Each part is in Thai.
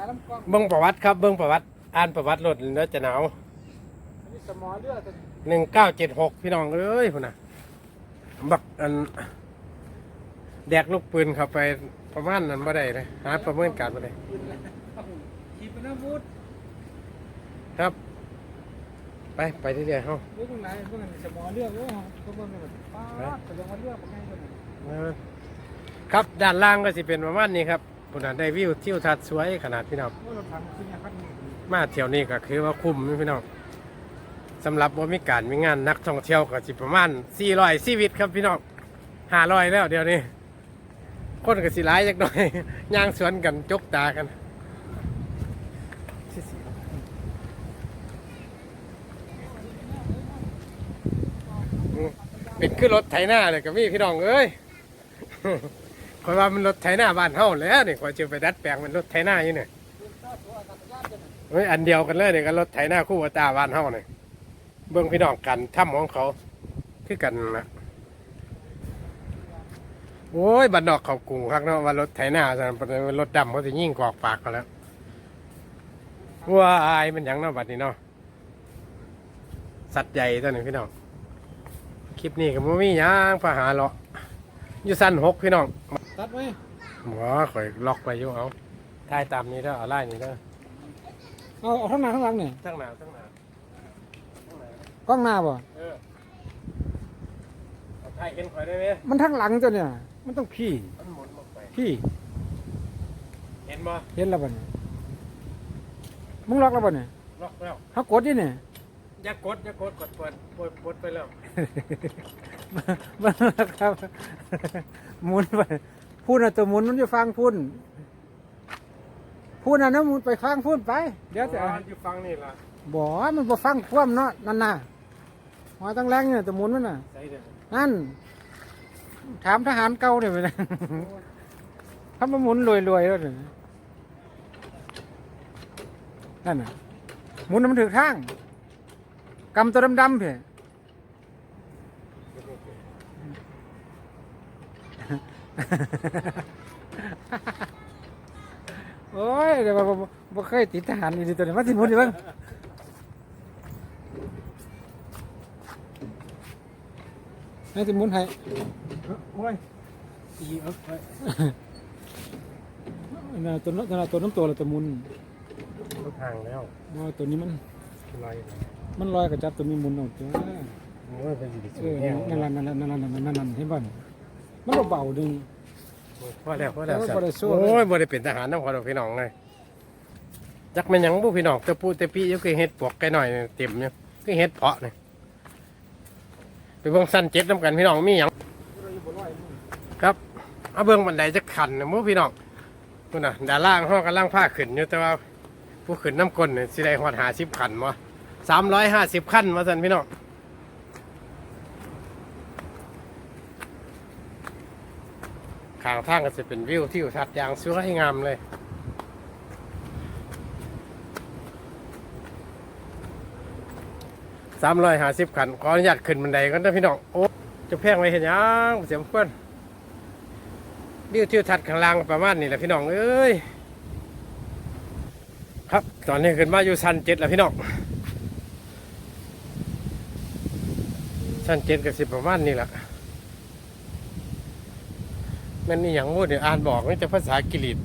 ายลำกล้องเบิ้งประวัติครับเบิ้งประวัติ อ่านประวัติรถแล้วจะหนาวอันนี้สมอเลือดตัวนี้หนึ่งเก้าเจ็ดหกพี่น้องเอ้ยพุ่นน่ะบักอันแดกลูกปืนเข้าไปประมาณนั้นบ่ได้เลยหาประเมินการบ่ได้ปืนแล้วขี่เป็นอาวุธครับ ไปไปเรื่อยๆเฮาเรื่องไหนเรื่องสมอเลือดโอ้โหเขาเบิ่งกันแบบป้าดแต่ยังว่าเลือดเป็นไงตัวนี้เออครับด้านล่างก็สิเป็นประมาณนี้ครับ พุ่นน่ะได้วิวทิวทัศน์สวยขนาดพี่น้องโอ้เราทำขึ้นอย่างขั้นนี้มาเที่ยวนี้ก็คือว่าคุ้มนะพี่น้องสำหรับว่ามีการมีงานนักท่องเที่ยวก็สิประมาณ400ชีวิตครับพี่น้อง500แล้วเดี๋ยวนี้คนก็สิหลายจักหน่อยย่างสวนกันจกตากันเป็นขึ้นรถไถหน้าเลยกับพี่พี่น้องเอ้ย อยว่ามันรถไถหน้าบ้านเฮาแล้วนี่คอยจะไปดัดแปลงมันรถไถหน้าอยู่เนี่ยเฮ้ยอันเดียวกันเลยเนี่ยกับรถไถหน้าคู่ตาบ้านเฮาเนี่ยเบื้องพี่น้องกันถ้ำของเขาคือกันนะโอ้ยบันดอกเขากรุงครับเนาะว่ารถไถหน้าสันรถดำเขาจะยิ่งกอกปากเขาแล้วว้าอายมันยังเนาะบัดนี้เนาะสัตว์ใหญ่ตัวนี้พี่น้องคลิปนี้ก็บ่มียังพาหาเลาะอยู่สั้นหกพี่น้อง ตัดไหมหมอข่อยล็อกไปอยู่เอาถ่ายตามนี้เด้อเอาไล่นี้เด้อเอาเอาทั้งหน้าทั้งหลังเนี่ยทั้งหนาวทั้งหนาวกล้องหน้าบ่เออเอาถ่ายเห็นข่อยได้ไหมมันทั้งหลังตัวเนี่ย มันต้องพี่มันหมุนออกไป พี่เห็นบ่เห็นแล้วบ่เนี่ยมึงล็อกแล้วบ่เนี่ยล็อกแล้วเขากดดิเนี่ยอย่ากดอย่ากดกดเปิดเปิดกดไปแล้ว มันครับหมุนไป พูดนะตัวหมุนมันจะฟังพุ่นพูดนะนะหมุนไปฟังพุ่นไป เดี๋ยวจะอ๋ออยู่ฟังนี่ล่ะบ่มันบ่ฟังความเนาะนั่นน่ะหอยตั้งแรงเนี่ยตัวหมุนมันน่ะ ใส่เด้อนั่น ถามทหารเก่าเนี่ยไปนะถ้ามันหมุนรวยๆแล้วเนี่ยนั่นน่ะหมุนให้มันถึงทางกำตัวดำๆเพ่ โอ้ยเดี๋ยวบ่บ่บ่เคยติดทหารนี่ตัวนี้มาสิหมุนดิเบิ่งให้สิหมุนให้โอ้ยอีเอาไปน่ะตัวนั้นน่ะตัวน้ำตัวละตัวหมุนเขาทางแล้วว่าตัวนี้มันลอยมันลอยกับจับตัวนี้หมุนเอาตัวโอ้ยไปอยู่ที่เอสูงอแห้งนั่นล่ะนั่นล่ะนั่นล่ะนั่นล่ะนั่นล่ะเห็นบ่ เนี่ยมันเบาๆดึง พอแล้วพอแล้วโอ้ยสัตบ่ได้ว์สู้เลย โอ้ยบ่ได้เป็นทหารนำพอดอกพี่น้องเลยจักแม่นหยังบ่พี่น้องแต่ปูแต่พี่อยู่คือเฮ็ดปวกไก่หน่อยนี่เต็มอยู่คือเฮ็ดเพาะนี่ไปเบิ่งสั้นเจ็ดนํกันพี่น้องมีหยังครับเอาเบื้องบันไดจะขันนะหมูพี่น้องนู่นน่ะด้านล่างห้องกำลังผ้าขึ้นอยู่แต่ว่าผู้ขึ้นน้ำก้นเนี่ยสิได้หอดหาสิบขันวะสามร้อยห้าสิบขั้นมาสันพี่น้องางทางก็จะเป็นวิวที่ทัดอย่างสวยงามเลย สามร้อยห้าสิบขันขออนุญาตขึ้นบันไดกันนะพี่น้อง โอ้จะแพงไว้เห็นยังเสียมเพื่อนวิวทิวทัศน์ข้างล่างประมาณนี้แหละพี่น้องเอ้ย ครับ ตอนนี้ขึ้นมาอยู่ชั้นเจ็ดแล้วพี่น้องชั้นเจ็ดกับสิบประมาณนี้แหละ มันนี่อย่างพูดเดี๋ยวอ่านบอกนี่จะภาษากริต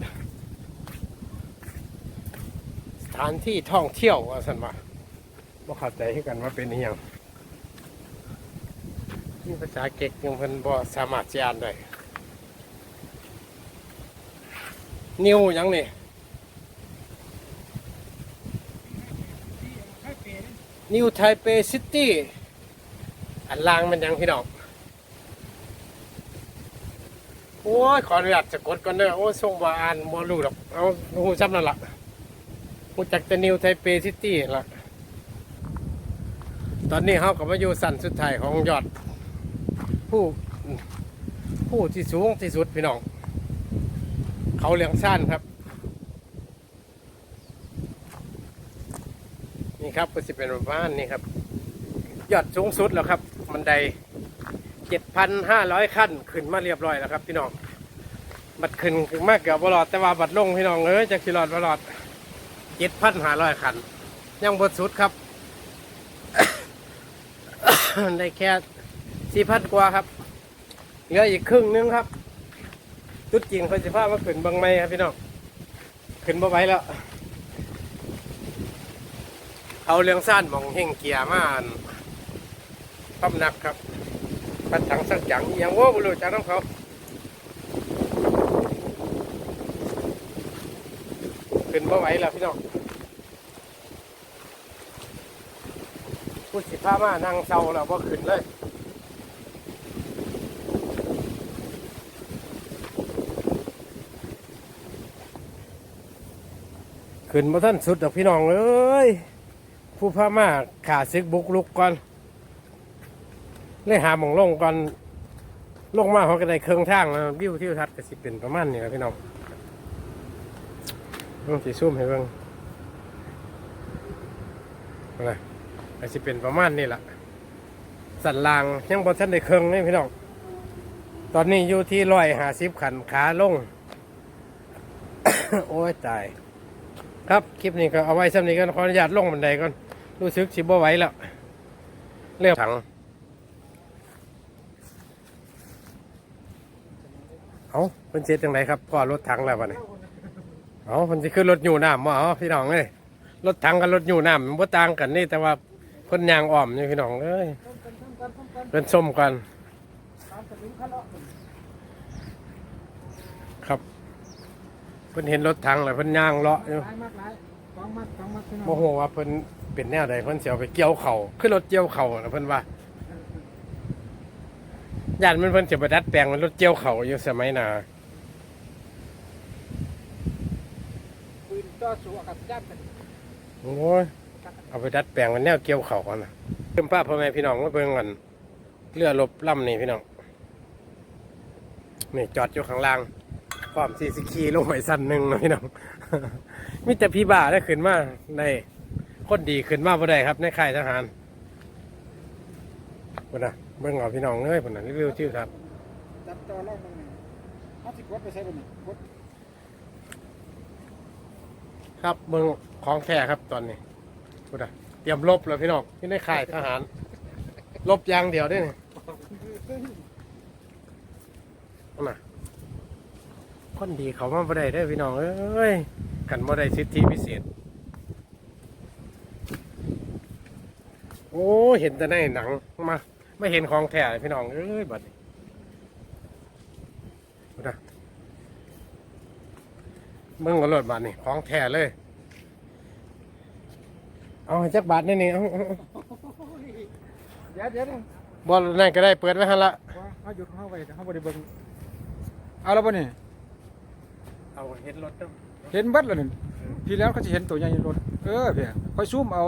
สถานที่ท่องเที่ยวว่าสันมาบ่เข้าใจให้กันว่าเป็นอย่างนี่ภาษาเก็กยังเพิ่นบ่สามารถจะอ่านได้นิวยังนี่นิวไทเปซิตี้อันล่างมันยังพี่น้อง โอ้ยขออนุญาตจะกดก่อนเด้อโอ้ยส่งบ่อ่านบ่รู้ดอกเอาหูซ้ำนั่นล่ะหูจักแต่นิวไทเปซิตี้ล่ะ ตอนนี้เขาก็มาอยู่สั้นสุดท้ายของยอด ผู้ผู้ที่สูงที่สุดพี่น้อง เขาเหลียงสั้นครับ นี่ครับก็จะเป็นประมาณนี้ครับ ยอดสูงสุดแล้วครับบันได เจ็ดพันห้าร้อยขั้นขึ้นมาเรียบร้อยแล้วครับพี่น้อง บัดขึ้นมากเกือบบลอดแต่ว่าบัดลงพี่น้องเอ้ยจะขี่รอดบลอดเจ็ดพันห้าร้อยคันยังบดสุดครับ ได้แค่สี่พันกว่าครับ เหลืออีกครึ่งนึงครับตุดจริงเขาจะพามาขึ้นบางไม้ครับพี่น้อง ขึ้นบ่ไหวแล้ว เอาเรื่องสั้นมองเฮงเกียร์มานปั๊มนักครับ ปัดถังสักอย่างอย่างว่าบุรุษจากน้องเขาขึ้นบ่ไหวแล้วพี่น้องพูดสิพามานั่งเศร้าแล้วบ่ขึ้นเลยขึ้นมาท่านสุดดอกพี่น้องเอ้ยผู้พามาขาซึกบุกลุกก่อน เลยหาหมองลงก่อนลงมาเขาก็ได้เครื่องทางแล้ววิวที่ทัศน์ก็สิเป็นประมาณนี้แหละพี่น้องต้องสีซุ่มให้เบิ่งอะไรก็สิเป็นประมาณนี้แหละสันลางยังบนท่านได้เครื่องนี่พี่น้องตอนนี้อยู่ที่ร้อยหาสิบขันขาลง โอ้ยตาย ครับคลิปนี้ก็เอาไว้สำนี้กันขออนุญาตลงบันไดก่อนรู้สึกสิบ่ไหวแล้วเรียกถัง เพิ่นเจ็ดจังไรครับพ่อรถถังแล้ววะเนี่เอาเพิ่นจะขึ้นรถอยู่น้ำมาเอาพี่น้องเอ้ยรถถังกับรถอยู่น้ำมันบ่ต่างกันนี่แต่ว่าเพิ่นยางอ้อมนี่พี่น้องเอ้ยเป็นส้มกัน ครับเพิ่นเห็นรถถังแล้วเพิ่นยางเลาะอยู่ยมากหลายสองมัดสองมัดพี่น้องโมโหว่าเพิ่นเป็นแนวใดเพิ่นเสียวไปเกี่ยวเข่าขึ้นรถเกี่ยวเข่านะเพิ่นว่าญาติมันเพิ่นจะไปดัดแปลงเป็นรถเกี่ยวเข่าอยู่สมัยหนา ปืน ต่อสู้อากาศยานกันโอ้ยเอาไปดัดแปลงเป็นแนวเกี่ยวเข่ากันนะเพิ่มป้าพ่อแม่พี่น้องมาเบิ่งกันเรือรบล่ำนี่พี่น้องนี่จอดอยู่ข้างล่างความซีสิคีลงไปสั้นหนึ่งนะพี่น้องมิแต่พี่บ้าได้ขึ้นมาได้คนดีขึ้นมาบ่ได้ครับ ในค่ายทหารพุ่นนะเบิ่งเอาพี่น้องเอ้ยพุ่นน่ะรีวิวชื่อครับจับจอล่องมึงนี่เอาสิกดไปใช้บ่นี่กด ครับเบิ่งของแท้ครับตอนนี้พุ่นน่ะเตรียมลบแล้วพี่น้องที่ในค่ายทหาร ลบอยางเดียวได้นี่พุ่นน่ะคนดีเขามาบ่ได้เด้อพี่น้องเอ้ยกันบ่ได้สิทธิพิเศษ โอ้เห็นแต่ในหนังมา ไม่เห็นของแท้เลยพี่น้องเอ้ยบัดนี้พุ่นน่ะ เบิ่งก็รถบัดนี่ของแท้เลย เอาให้จักบาทนี่นี่เอาเอาเอาเดี๋ยวเดี๋ยวเดี๋ยวบอลนั่นก็ได้เปิดไว้ให้ละว่าเอาหยุดเข้าไปเข้าบ่ได้เบิ่งเอาแล้วบ่นี่เอาเห็นรถเห็นเบัดแล้วนี่พี่แล้วเขาจะเห็นตัวใหญ่รถ เออเพี่ค่อยซูมเอา